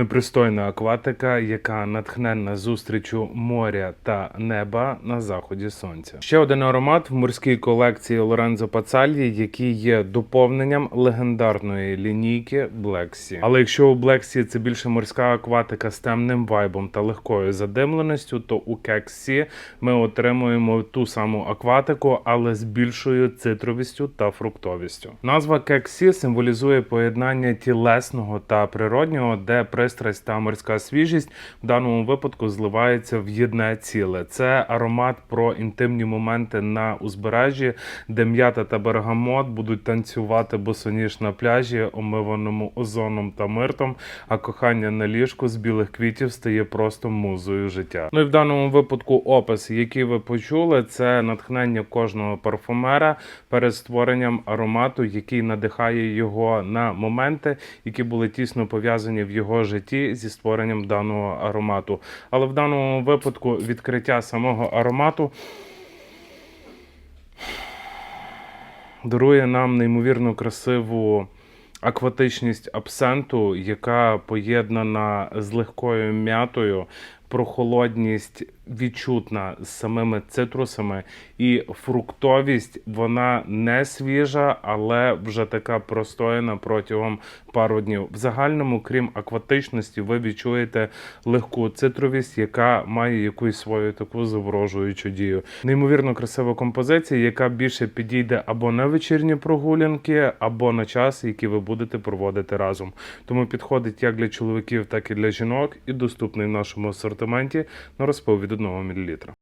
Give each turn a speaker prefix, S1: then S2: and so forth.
S1: Непристойна акватика, яка натхненна зустрічю моря та неба на заході сонця. Ще один аромат в морській колекції Лорензо Пацальї, який є доповненням легендарної лінійки Black Sea. Але якщо у Black Sea це більше морська акватика з темним вайбом та легкою задимленістю, то у Sea ми отримуємо ту саму акватику, але з більшою цитровістю та фруктовістю. Назва Sea символізує поєднання тілесного та природнього, де пристрасть та морська свіжість в даному випадку зливаються в єдне ціле. Це аромат про інтимні моменти на узбережжі, де м'ята та бергамот будуть танцювати босоніж на пляжі, омиваному озоном та миртом, а кохання на ліжку з білих квітів стає просто музою життя. Ну і в даному випадку опис, який ви почули, це натхнення кожного парфумера перед створенням аромату, який надихає його на моменти, які були тісно пов'язані в його житті зі створенням даного аромату. Але в даному випадку відкриття самого аромату дарує нам неймовірно красиву акватичність абсенту, яка поєднана з легкою м'ятою, прохолодність відчутна з самими цитрусами, і фруктовість вона не свіжа, але вже така простояна протягом пару днів. В загальному, крім акватичності, ви відчуєте легку цитровість, яка має якусь свою таку заворожуючу дію. Неймовірно красива композиція, яка більше підійде або на вечірні прогулянки, або на час, який ви будете проводити разом. Тому підходить як для чоловіків, так і для жінок, і доступний в нашому асортименті на розпил від 1 мл.